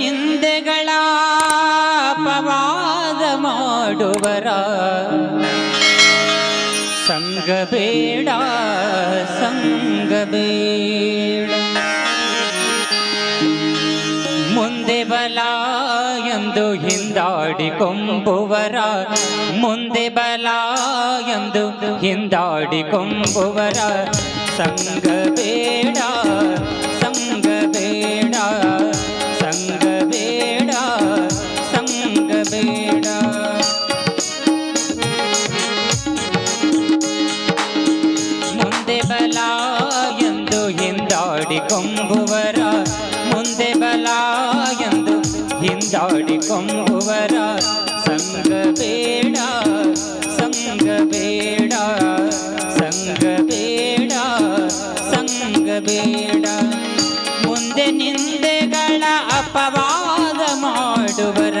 ನಿಂದೆಗಳ ಪವಾದ ಮಾಡುವರ ಸಂಗ ಬೇಡ ಸಂಗ ಬೇಡ ಮುಂದೆ ಬಲ ಎಂದು ಹಿಂದಾಡಿ ಕೊಂಬುವರ. ಮುಂದೆ ಬಲ ಎಂದು ಹಿಂದಾಡಿಕೊಂಬುವರ ಸಂಗ ಬೇಡ ಮುಂದೆ ಬಲ ಎಂದು ಹಿಂದಾಡಿಕೊಂಬುವರ ಮುಂದೆ ಬಲ ಎಂದು ಹಿಂದಾಡಿಕೊಂಬುವರ ಸಂಗ ಬೇಡ ಸಂಗ ಬೇಡ ಸಂಗ ಬೇಡ ಸಂಗ ಬೇಡ. ಮುಂದೆ ನಿಂದೆಗಳ ಅಪವಾದ ಮಾಡುವರ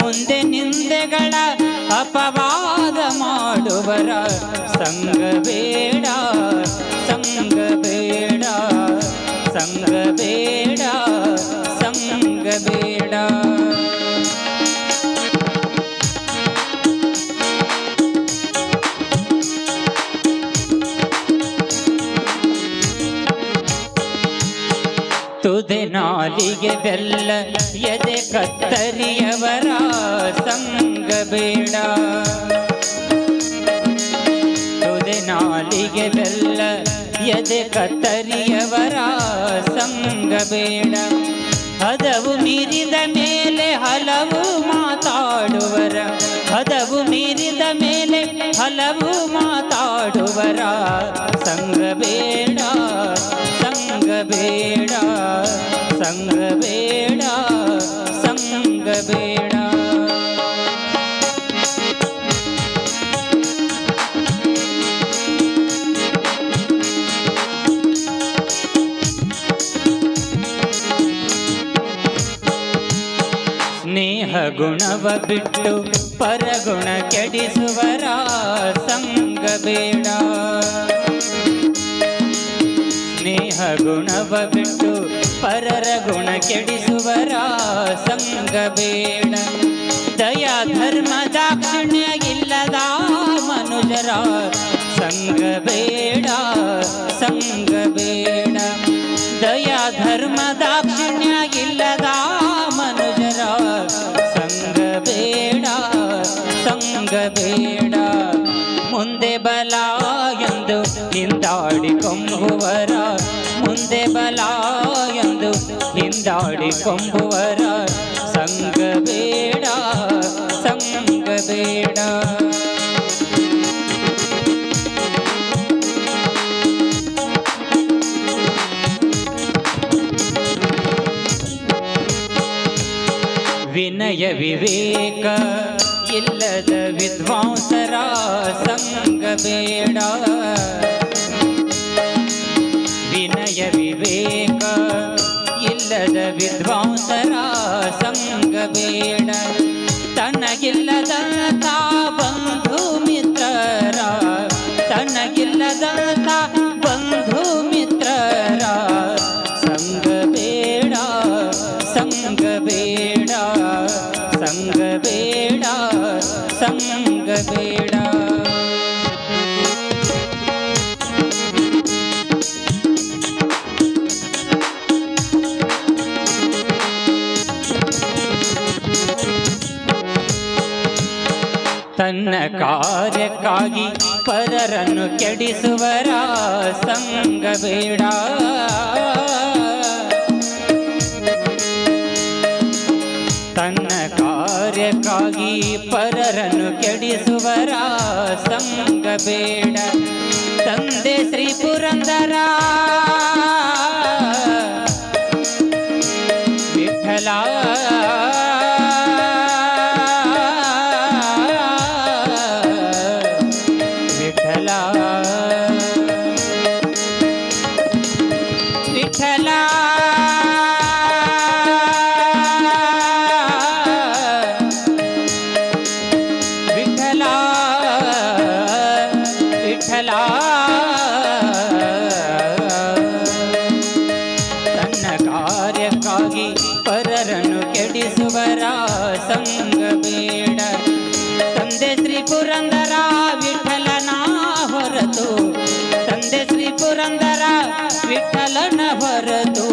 ಮುಂದೆ ನಿಂದೆಗಳ ಅಪವಾದ ಮಾಡುವರ ಸಂಗ ಬೇಡ ಸಂಗ ಬೇಡ ಸಂಗ ಬೇಡ ತುದೆ ನಾಲಿಗೆ ಬೆಲ್ಲ, ಎದೆ ಕತ್ತರಿಯವರ ಸಂಗ ಬೇಡ. ತುದೆ ನಾಲಿಗೆ ಬೆಲ್ಲ, ಎದೆ ಕತ್ತರಿಯವರ ಸಂಗ ಬೇಡ. ಹದವು ಮೀರಿದ ಮೇಲೆ ಹಲವು ಮಾತಾಡುವರ ಸ್ನೇಹ ಗುಣವ ಬಿಟ್ಟು ಪರಗುಣ ಕೆಡಿಸುವರ ಸಂಗ ಬೇಡ. ಸ್ನೇಹ ಗುಣವ ಬಿಟ್ಟು ಪರರ ಗುಣ ಕೆಡಿಸುವರ ಸಂಗ ಬೇಡ. ದಯಾ ಧರ್ಮ ದಾಕ್ಷಿಣ್ಯ ಮನುಜರ ಸಂಗ ಬೇಡ ಸಂಗ ಬೇಡ. ದಯಾ ಧರ್ಮ ದಾಕ್ಷಿಣ್ಯ ಬೇಡ ಮುಂದೆ ಬಲ ಎಂದು ಹಿಂದಾಡಿಕೊಂಬುವರ ಮುಂದೆ ಬಲ ಎಂದು ಹಿಂದಾಡಿಕೊಂಬುವರ ಸಂಗ ಬೇಡ ಸಂಗ ಬೇಡ ವಿನಯ ವಿವೇಕ ಇಲ್ಲದ ವಿದ್ವಾಂಸರ ಸಂಗ ಬೇಡ ವಿನಯ ವಿವೇಕ ಇಲ್ಲದ ವಿದ್ವಾಂಸರ ಸಂಗ ಬೇಡ ತನಗಿಲ್ಲದ ತಾ ಬಂಧು ಮಿತ್ರರ ತನಗಿಲ್ಲದ ತಾ ಬಂಧು ಮಿತ್ರರ ಸಂಗ ಬೇಡ ಸಂಗ ಬೇಡ ಸಂಗ ಬೇಡ ಸಂಗ ಬೇಡ ತನ್ನ ಕಾರ್ಯಕ್ಕಾಗಿ ಪರರನ್ನು ಕೆಡಿಸುವರ ಸಂಗ ಬೇಡ ತನ್ನ ಕಾರ್ಯಕ್ಕಾಗಿ ಕೆಡಿಸುವರ ಸಂಗ ಬೇಡ ತಂದೆ ಶ್ರೀ ಪುರಂದರ. ಪುರಂದರ ವಿಠಲನ ಹೊರತು ತಂದೆ ಶ್ರೀ ಪುರಂದರ, ವಿಠಲನ ಹೊರತು.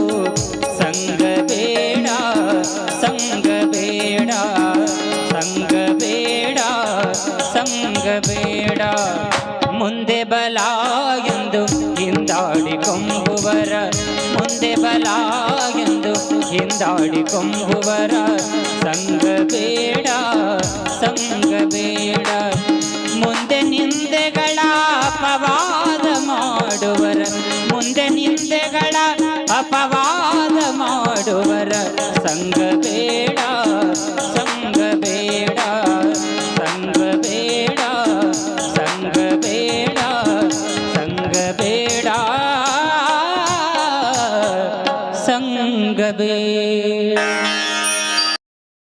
ಸಂಗ ಬೇಡ ಸಂಗ ಬೇಡ ಸಂಗ ಬೇಡ ಸಂಗ ಬೇಡ. ಮುಂದೆ ಬಲ ಎಂದು ಹಿಂದಾಡಿ ಕೊಂಬುವರ ಮುಂದೆ ಬಲ ಎಂದು ಹಿಂದಾಡಿ ಕೊಂಬುವರ ಸಂಗ ಬೇಡ ಸಂಗ ಬೇಡ. ಮಾಡುವರ ಮುಂದೆ ನಿಂದೆಗಳ ಅಪವಾದ ಮಾಡುವರ ಸಂಗ ಬೇಡ